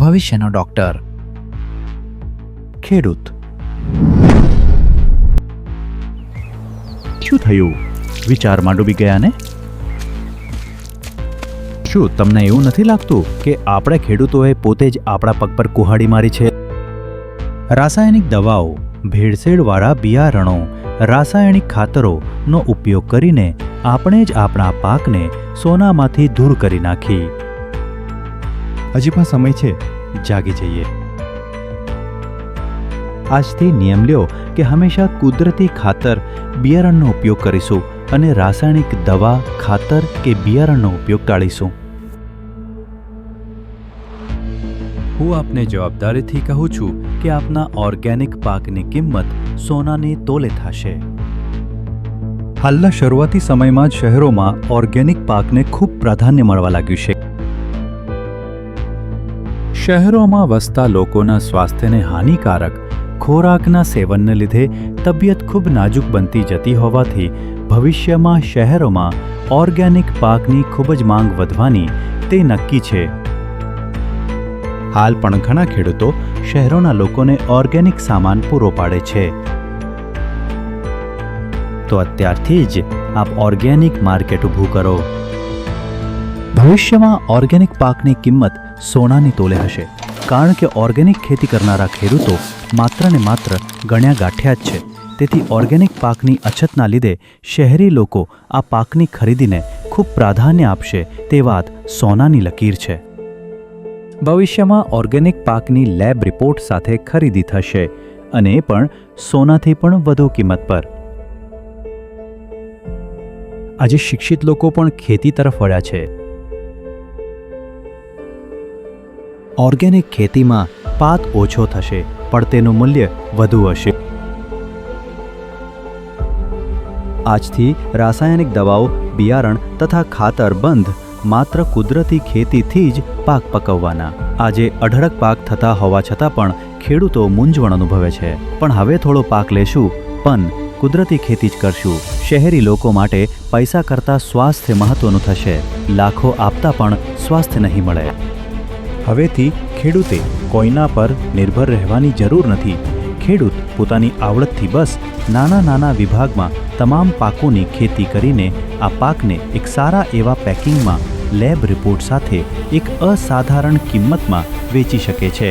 ભવિષ્યનો doctor. ખેડૂત. શું થયું? વિચારમાં ડૂબી ગયા ને શું તમને એવું નથી લાગતું કે આપણે ખેડૂતોએ પોતે જ આપણા પગ પર કુહાડી મારી છે? રાસાયણિક દવાઓ ભેળસેળવાળા બિયારણો રાસાયણિક ખાતરોનો ઉપયોગ કરીને આપણે જ આપણા પાકને સોનામાંથી દૂર કરી નાખી. હજી પણ સમય છે. જાગી જઈએ. આજથી નિયમ લ્યો કે હંમેશા કુદરતી ખાતર બિયારણનો ઉપયોગ કરીશું અને રાસાયણિક દવા, ખાતર કે બિયારણનો ઉપયોગ ટાળીશું. હું આપને જવાબદારીથી કહું છું કે આપના ઓર્ગેનિક પાકની કિંમત સોનાની તોલે થશે. હાલના શરૂઆતી સમયમાં જ શહેરોમાં ઓર્ગેનિક પાકને ખૂબ પ્રાધાન્ય મળવા લાગ્યું છે. શહેરોમાં વસતા લોકોના સ્વાસ્થ્યને હાનિકારક ખોરાકના સેવનને લીધે તબિયત ખૂબ નાજુક બનતી જતી હોવાથી ભવિષ્યમાં શહેરોમાં ઓર્ગેનિક પાકની ખૂબ જ માંગ વધવાની તે નક્કી છે. હાલ પણ ઘણા ખેડૂતો શહેરોના લોકોને ઓર્ગેનિક સામાન પૂરો પાડે છે. તો અત્યારથી જ આપ ઓર્ગેનિક માર્કેટ ઊભું કરો. ભવિષ્યમાં ઓર્ગેનિક પાકની કિંમત સોનાની તોલે હશે. કારણ કે ઓર્ગેનિક ખેતી કરનારા ખેડૂતો માત્ર ને માત્ર ગણ્યા ગાંઠ્યા જ છે. તેથી ઓર્ગેનિક પાકની અછતના લીધે શહેરી લોકો આ પાકની ખરીદીને ખૂબ પ્રાધાન્ય આપશે તે વાત સોનાની લકીર છે. ભવિષ્યમાં ઓર્ગેનિક પાકની લેબ રિપોર્ટ સાથે ખરીદી થશે અને એ પણ સોનાથી પણ વધુ કિંમત પર. આજે શિક્ષિત લોકો પણ ખેતી તરફ વળ્યા છે. ઓર્ગેનિક ખેતીમાં પાક ઓછો થશે, પણ તેનું મૂલ્ય વધુ હશે. આજથી રાસાયણિક દવાઓ, બિયારણ તથા ખાતર બંધ, માત્ર કુદરતી ખેતીથી જ પાક પકવવાના. આજે અઢળક પાક થતા હોવા છતાં પણ ખેડૂતો મૂંઝવણ અનુભવે છે. પણ હવે થોડો પાક લેશું, પણ કુદરતી ખેતી જ કરશું. શહેરી લોકો માટે પૈસા કરતાં સ્વાસ્થ્ય મહત્વનું થશે. લાખો આપતા પણ સ્વાસ્થ્ય નહીં મળે. હવેથી ખેડૂતે કોઈના પર નિર્ભર રહેવાની જરૂર નથી. ખેડૂત પોતાની આવડતથી બસ નાના નાના વિભાગમાં તમામ પાકોની ખેતી કરીને આ પાકને એક સારા એવા પેકિંગમાં લેબ રિપોર્ટ સાથે એક અસાધારણ કિંમતમાં વેચી શકે છે.